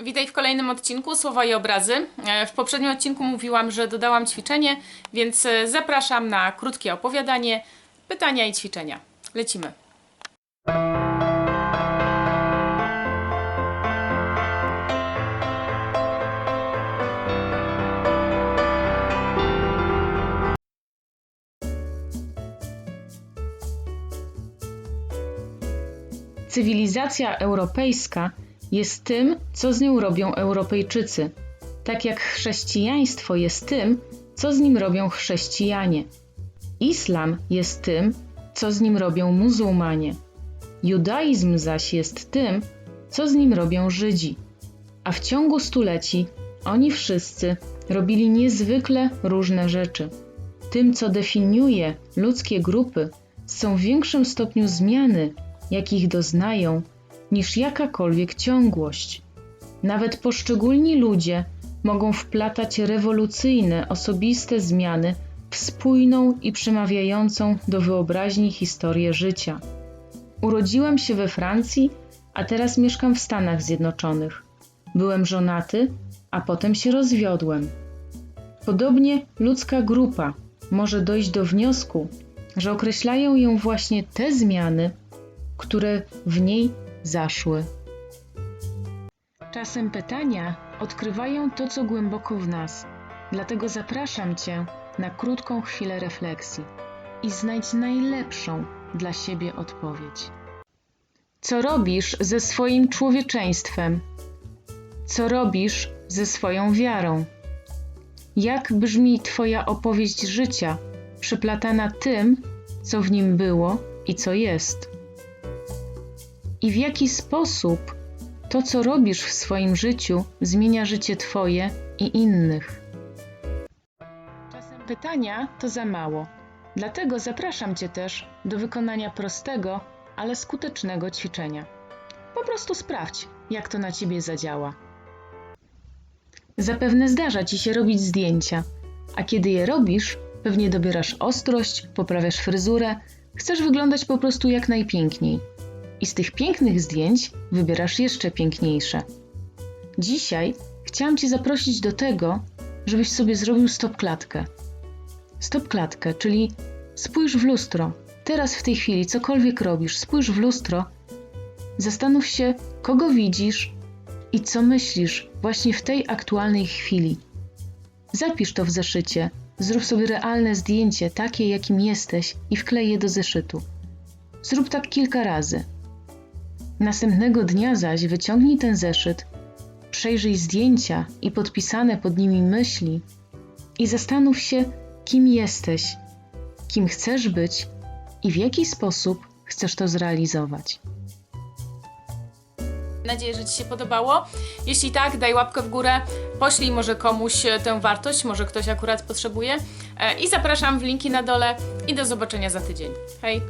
Witaj w kolejnym odcinku Słowa i Obrazy. E, W poprzednim odcinku mówiłam, że dodałam ćwiczenie, więc e, zapraszam na krótkie opowiadanie, pytania i ćwiczenia. Lecimy. Cywilizacja europejska jest tym, co z nią robią Europejczycy, tak jak chrześcijaństwo jest tym, co z nim robią chrześcijanie. Islam jest tym, co z nim robią muzułmanie. Judaizm zaś jest tym, co z nim robią Żydzi. A w ciągu stuleci oni wszyscy robili niezwykle różne rzeczy. Tym, co definiuje ludzkie grupy, są w większym stopniu zmiany, jakich doznają, niż jakakolwiek ciągłość. Nawet poszczególni ludzie mogą wplatać rewolucyjne, osobiste zmiany w spójną i przemawiającą do wyobraźni historię życia. Urodziłem się we Francji, a teraz mieszkam w Stanach Zjednoczonych. Byłem żonaty, a potem się rozwiodłem. Podobnie ludzka grupa może dojść do wniosku, że określają ją właśnie te zmiany, które w niej zaszły. Czasem pytania odkrywają to, co głęboko w nas. Dlatego zapraszam Cię na krótką chwilę refleksji i znajdź najlepszą dla siebie odpowiedź. Co robisz ze swoim człowieczeństwem? Co robisz ze swoją wiarą? Jak brzmi Twoja opowieść życia, przyplatana tym, co w nim było i co jest? I w jaki sposób to, co robisz w swoim życiu, zmienia życie Twoje i innych. Czasem pytania to za mało, dlatego zapraszam Cię też do wykonania prostego, ale skutecznego ćwiczenia. Po prostu sprawdź, jak to na Ciebie zadziała. Zapewne zdarza Ci się robić zdjęcia, a kiedy je robisz, pewnie dobierasz ostrość, poprawiasz fryzurę, chcesz wyglądać po prostu jak najpiękniej i z tych pięknych zdjęć wybierasz jeszcze piękniejsze. Dzisiaj chciałam Cię zaprosić do tego, żebyś sobie zrobił stop klatkę. Stop klatkę, czyli spójrz w lustro. Teraz w tej chwili, cokolwiek robisz, spójrz w lustro, zastanów się, kogo widzisz i co myślisz właśnie w tej aktualnej chwili. Zapisz to w zeszycie, zrób sobie realne zdjęcie, takie jakim jesteś i wklej je do zeszytu. Zrób tak kilka razy. Następnego dnia zaś wyciągnij ten zeszyt, przejrzyj zdjęcia i podpisane pod nimi myśli i zastanów się, kim jesteś, kim chcesz być i w jaki sposób chcesz to zrealizować. Mam nadzieję, że Ci się podobało. Jeśli tak, daj łapkę w górę, poślij może komuś e, tę wartość, może ktoś akurat potrzebuje. E, I zapraszam w linki na dole i do zobaczenia za tydzień. Hej!